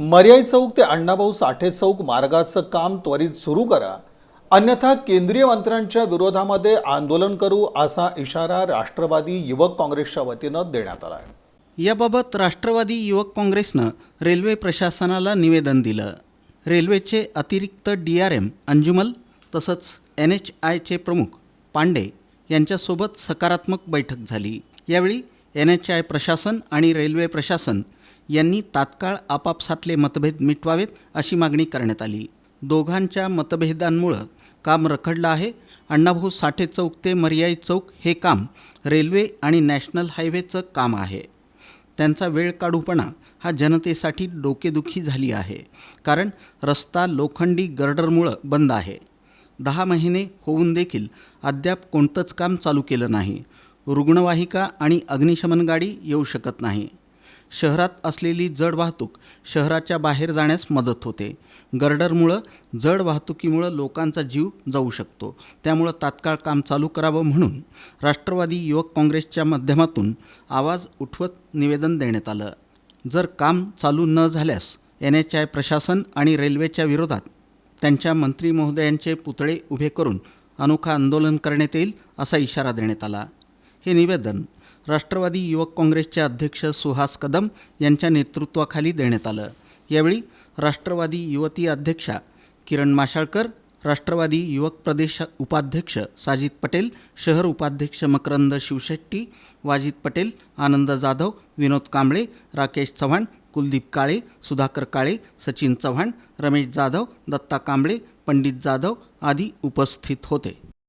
मर्याई चौक ते अण्णाभाऊ साठे चौक मार्गाचं काम त्वरित सुरू करा. अन्यथा केंद्रीय मंत्र्यांच्या विरोधामध्ये आंदोलन करू असा इशारा राष्ट्रवादी युवक काँग्रेसच्या वतीनं देण्यात आला आहे याबाबत राष्ट्रवादी युवक काँग्रेसनं रेल्वे प्रशासनाला निवेदन दिलं. रेल्वेचे अतिरिक्त डी आर एम अंजुमल तसंच एन एच आयचे प्रमुख पांडे यांच्यासोबत सकारात्मक बैठक झाली. यावेळी एन एच आय प्रशासन आणि रेल्वे प्रशासन यांनी तात्काळ आपापसातले मतभेद मिटवावेत अशी मागणी करण्यात आली. दोघांच्या मतभेदांमुळं काम रखडलं आहे. अण्णाभाऊ साठे चौक ते मर्याई चौक हे काम रेल्वे आणि नॅशनल हायवेचं काम आहे. त्यांचा वेळ काढूपणा हा जनतेसाठी डोकेदुखी झाली आहे. कारण रस्ता लोखंडी गर्डरमुळं बंद आहे. दहा महिने होऊन देखील अद्याप कोणतंच काम चालू केलं नाही. रुग्णवाहिका आणि अग्निशमन गाडी येऊ शकत नाही. शहरात असलेली जड वाहतूक शहराच्या बाहेर जाण्यास मदत होते. गर्डरमुळं जड वाहतुकीमुळं लोकांचा जीव जाऊ शकतो. त्यामुळं तात्काळ काम चालू करावं म्हणून राष्ट्रवादी युवक काँग्रेसच्या माध्यमातून आवाज उठवत निवेदन देण्यात आलं. जर काम चालू न झाल्यास एन एच आय प्रशासन आणि रेल्वेच्या विरोधात त्यांच्या मंत्री महोदयांचे पुतळे उभे करून अनोखा आंदोलन करण्यात येईल असा इशारा देण्यात आला. हे निवेदन राष्ट्रवादी युवक काँग्रेसचे अध्यक्ष सुहास कदम यांच्या नेतृत्वाखाली देण्यात आलं. यावेळी राष्ट्रवादी युवती अध्यक्षा किरण माशाळकर राष्ट्रवादी युवक प्रदेश उपाध्यक्ष साजिद पटेल शहर उपाध्यक्ष मकरंद शिवशेट्टी वाजिद पटेल आनंद जाधव विनोद कांबळे राकेश चव्हाण कुलदीप काळे सुधाकर काळे सचिन चव्हाण रमेश जाधव दत्ता कांबळे पंडित जाधव आदी उपस्थित होते.